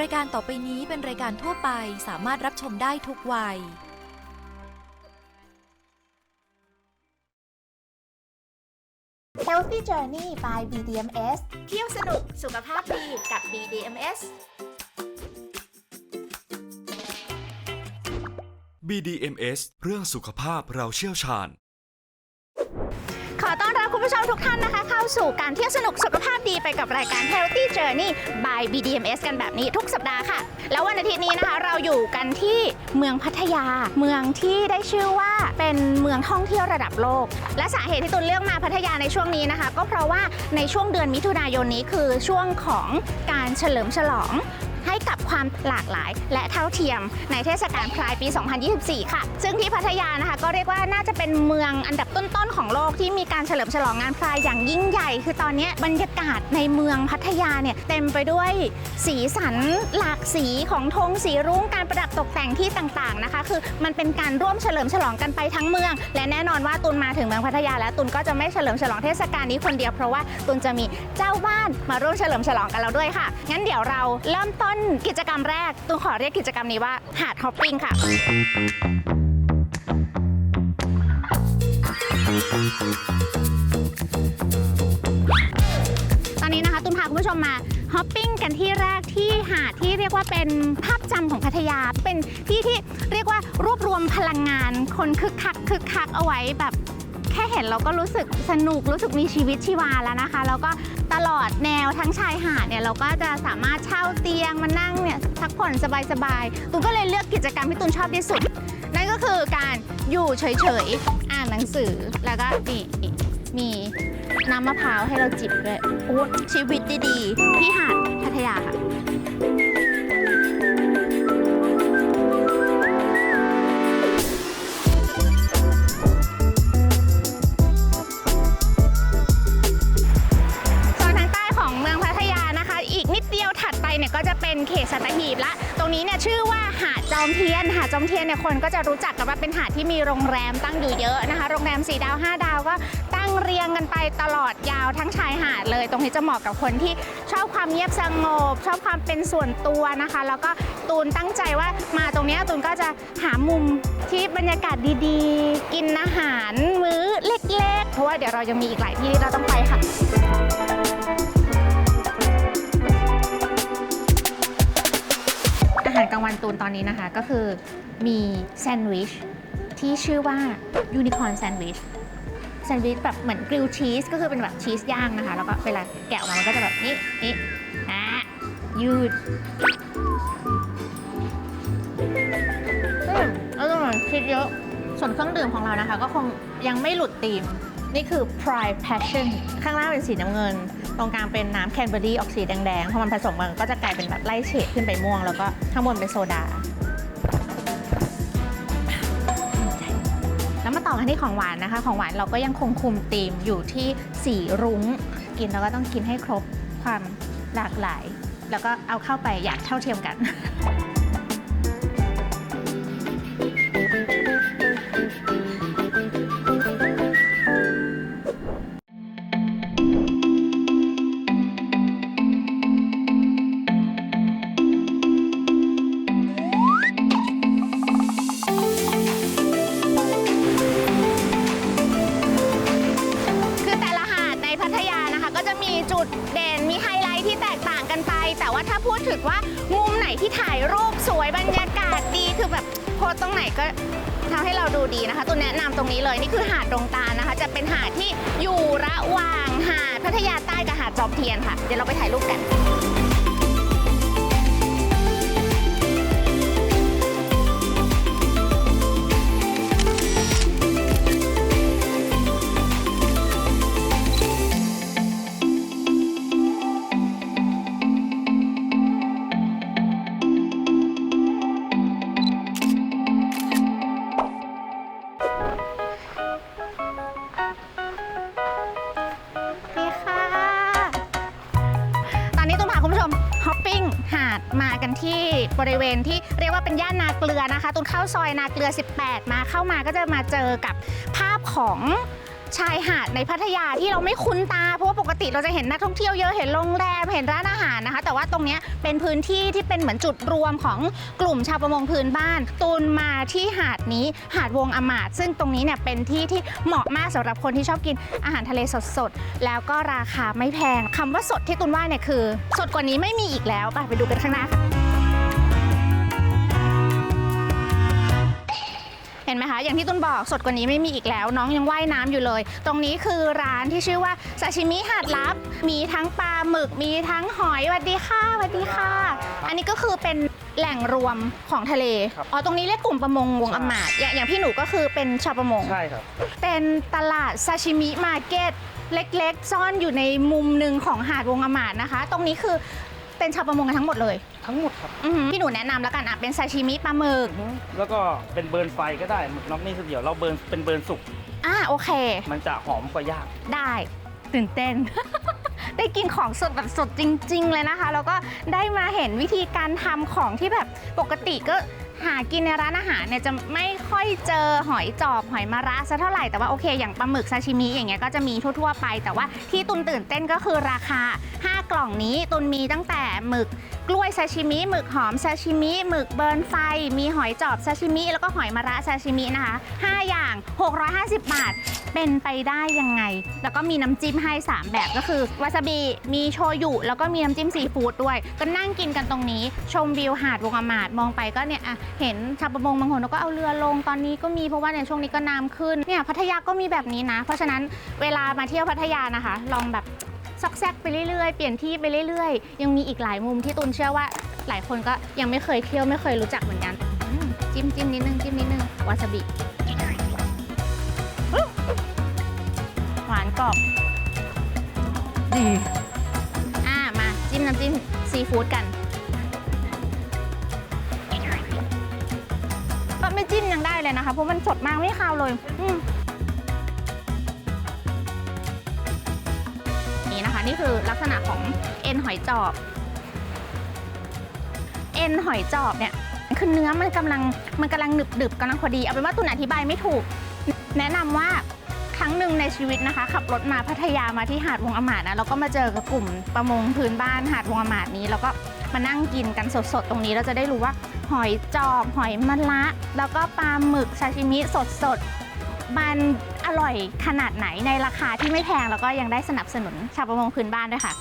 รายการต่อไปนี้เป็นรายการทั่วไปสามารถรับชมได้ทุกวัย Healthy Journey by BDMS เที่ยวสนุกสุขภาพดีกับ BDMS BDMS เรื่องสุขภาพเราเชี่ยวชาญ ผู้ชมทุกท่านนะคะ เข้าสู่การเที่ยวสนุกสุขภาพดีไปกับรายการ Healthy Journey by BDMS กันแบบนี้ทุกสัปดาห์ค่ะ แล้ววันอาทิตย์นี้นะคะ เราอยู่กันที่เมืองพัทยา เมืองที่ได้ชื่อว่าเป็นเมืองท่องเที่ยวระดับโลก และสาเหตุที่ตุนเลือกมาพัทยาในช่วงนี้นะคะ ก็เพราะว่าในช่วงเดือนมิถุนายนนี้คือช่วงของการเฉลิมฉลอง ให้กับความหลากหลาย และเท่าเทียม ในเทศกาลพลายปี 2024 ค่ะ ซึ่งที่พัทยานะคะก็เรียกว่าน่าจะเป็นเมืองอันดับต้นๆของโลกที่มีการเฉลิมฉลองงานพลายอย่างยิ่งใหญ่ คือตอนนี้บรรยากาศในเมืองพัทยาเนี่ยเต็มไปด้วยสีสันหลากสีของธงสีรุ้งการประดับตกแต่งที่ต่างๆนะคะ คือมันเป็นการร่วมเฉลิมฉลองกันไปทั้งเมือง และแน่นอนว่าตุนมาถึงเมืองพัทยาแล้วตุนก็จะไม่เฉลิมฉลองเทศกาลนี้คนเดียวเพราะว่าตุนจะมีเจ้าบ้านมาร่วมเฉลิมฉลองกันเราด้วยค่ะงั้นเดี๋ยวเราเริ่มต้นกิจกรรมแรกตุนขอเรียกกิจกรรมนี้ว่าหาดฮอปปิ้งค่ะ ตอนนี้นะคะตุ้นพาคุณผู้ชมมาฮอปปิ้งกันที่แรกที่หาดที่เรียกว่าเป็นภาพจำของพัทยา เป็นที่ที่เรียกว่ารวบรวมพลังงาน คนคึกคักคึกคักเอาไว้แบบแค่เห็นเราก็รู้สึกสนุกรู้สึกมีชีวิตชีวาแล้วนะคะ แล้วก็ ตลอดแนวทั้งชายหาดเนี่ยเราก็จะสามารถเช่าเตียงมานั่งเนี่ยพักผ่อนสบายๆตุนก็เลยเลือกกิจกรรมที่ตุนชอบที่สุด นั่นก็คือการอยู่เฉยๆอ่านหนังสือแล้วก็นี่มีน้ำมะพร้าวให้เราจิบด้วยโอ้ชีวิตดีๆที่หาดพัทยาค่ะ เนี่ยก็จะเป็นเขตสัตหีบละ ตรงนี้เนี่ยชื่อว่าหาดจอมเทียน หาดจอมเทียนเนี่ยคนก็จะรู้จักกันว่าเป็นหาดที่มีโรงแรมตั้งอยู่เยอะนะคะ โรงแรม4ดาว5ดาวก็ตั้งเรียงกันไปตลอดยาวทั้งชายหาดเลย ตรงนี้จะเหมาะกับคนที่ชอบความเงียบสงบ ชอบความเป็นส่วนตัวนะคะ แล้วก็ตูนตั้งใจว่ามาตรงนี้ตูนก็จะหามุมที่บรรยากาศดีๆ กินอาหารมื้อเล็กๆ เพราะว่าเดี๋ยวเรายังมีอีกหลายที่ที่เราต้องไปค่ะ ตูนตอนนี้นะคะก็คือมีแซนด์วิชที่ชื่อว่ายูนิคอ r n แซนด์วิชแซนด์วิชแบบเหมือนกริลชีสก็คือเป็นแบบชีสย่างนะคะ แล้วก็เวลาแกะออกมามันก็จะแบบนี้นี่อะยืดอืมอร่อยชีสเยอะ ส่วนเครื่องดื่มของเรานะคะ ก็คงยังไม่หลุดธีม นี่คือ Pride Passion ข้างล่างเป็นสีน้ำเงิน ตรงกลางเป็นน้ำแคนเบอรี่ออกสีแดงๆพอมันผสมกันก็จะกลายเป็นแบบไล่เฉดขึ้นไปม่วง แล้วก็ข้างบนเป็นโซดา แล้วมาต่อกันที่ของหวานนะคะ ของหวานเราก็ยังคงคุมธีมอยู่ที่สีรุ้ง กินแล้วก็ต้องกินให้ครบความหลากหลาย แล้วก็เอาเข้าไปอยากเท่าเทียมกัน จุดเด่นมีไฮไลท์ที่แตกต่างกันไป แต่ว่าถ้าพูดถึงว่ามุมไหนที่ถ่ายรูปสวยบรรยากาศดีคือแบบโพสต์ตรงไหนก็ทำให้เราดูดีนะคะตัวแนะนำตรงนี้เลยนี่คือหาดดงตานะคะ จะเป็นหาดที่อยู่ระหว่างหาดพัทยาใต้กับหาดจอมเทียนค่ะ เดี๋ยวเราไปถ่ายรูปกัน ดมากันที่บริเวณที่เรียกว่าเป็นย่านนาเกลือนะคะตุนเข้าซอยนาเกลือ 18 มาเข้ามาก็จะมาเจอกับภาพของ ชายหาดในพัทยาที่เราไม่คุ้นตา เพราะว่าปกติเราจะเห็นนักท่องเที่ยวเยอะเห็นโรงแรมเห็นร้านอาหารนะคะ แต่ว่าตรงเนี้ยเป็นพื้นที่ที่เป็นเหมือนจุดรวมของกลุ่มชาวประมงพื้นบ้าน ตูนมาที่หาดนี้หาดวงอมาดซึ่งตรงนี้เนี่ยเป็นที่ที่เหมาะมากสำหรับคนที่ชอบกินอาหารทะเลสดๆแล้วก็ราคาไม่แพงคำว่าสดที่ตูนว่าเนี่ยคือ สดกว่านี้ไม่มีอีกแล้วไปไปดูกันข้างหน้าค่ะ ห็นไหมคะ อย่างที่ตุนบอกสดกว่านี้ไม่มีอีกแล้ว น้องยังว่ายน้ำอยู่เลย ตรงนี้คือร้านที่ชื่อว่าซาชิมิหาดลับ มีทั้งปลาหมึก มีทั้งหอยสวัสดีค่ะสวัสดีค่ะ อันนี้ก็คือเป็นแหล่งรวมของทะเลครับอ๋อ ตรงนี้เรียกกลุ่มประมงวงอมาดอย่างอย่างพี่หนูก็คือเป็นชาวประมง ใช่ครับ เป็นตลาดซาชิมิมาร์เก็ตเล็กๆ ซ่อนอยู่ในมุมหนึ่งของหาดวงอมาดนะคะ ตรงนี้คือ เป็นชาวประมงกันทั้งหมดเลยทั้งหมดครับอือหือพี่หนูแนะนำแล้วกันอะเป็นซาชิมิปลาหมึกแล้วก็เป็นเบิร์นไฟก็ได้หมึกน็อกนี่คือเดี๋ยวเราเบิร์นเป็นเบิร์นสุกอ่าโอเค มันจะหอมกว่าย่างได้ตื่นเต้น ได้กินของสดแบบสดจริง ๆ เลยนะคะ แล้วก็ได้มาเห็นวิธีการทำของที่แบบปกติก็หากินในร้านอาหารเนี่ยจะไม่ค่อยเจอหอยจอบหอยมะระซะเท่าไหร่แต่ว่าโอเคอย่างปลาหมึกซาชิมิอย่างเงี้ยก็จะมีทั่วๆไป แต่ว่าที่ตุนตื่นเต้นก็คือราคา5 กล่องนี้ตุนมีตั้งแต่หมึกกล้วยซาชิมิหมึกหอมซาชิมิหมึกเบิร์นไฟ มีหอยจอบซาชิมิแล้วก็หอยมะระซาชิมินะคะ 5 อย่าง 650 บาท เป็นไปได้ยังไง แล้วก็มีน้ำจิ้มให้ 3 แบบก็คือวาซาบิมีโชยุแล้วก็มีน้ำจิ้มซีฟู้ดด้วย ก็นั่งกินกันตรงนี้ ชมวิวหาดวงอมาดมองไปก็เนี่ยอะเห็นชาวประมงบางคนก็เอาเรือลงตอนนี้ก็มีเพราะว่าในยช่วงนี้ก็น้ำขึ้นเนี่ยพัทยาก็มีแบบนี้นะ เพราะฉะนั้นเวลามาเที่ยวพัทยานะคะ ลองแบบ ซอกแซกไปเรื่อยๆ เปลี่ยนที่ไปเรื่อยๆ ยังมีอีกหลายมุมที่ตุนเชื่อว่า หลายคนก็ยังไม่เคยเที่ยวไม่เคยรู้จักเหมือนกันอืมจิ้มจิ้มนิดนึงจิ้มนิดนึงวาซาบิหวานกรอบ ดีอ่ามาจิ้มน้ำจิ้มซีฟู้ดกันก็ไม่จิ้มยังได้เลยนะคะ เพราะมันสดมากไม่คาวเลย อืม นี่คือลักษณะของเอ็นหอยจอบ เอ็นหอยจอบเนี่ยคือเนื้อมันกำลังมันกำลังหนึบหนึบกำลังพอดี เอาเป็นว่าตุนอธิบายไม่ถูก แนะนำว่าครั้งหนึ่งในชีวิตนะคะ ขับรถมาพัทยามาที่หาดวงอมาดนะแล้วก็มาเจอกับกลุ่มประมงพื้นบ้านหาดวงอมาดนี้ แล้วก็มานั่งกินกันสดๆตรงนี้เราจะได้รู้ว่าหอยจอบหอยมะระแล้วก็ปลาหมึกซาชิมิสดๆ มันอร่อยขนาดไหนในราคาที่ไม่แพงแล้วก็ยังได้สนับสนุนชาวประมงพื้นบ้านด้วยค่ะ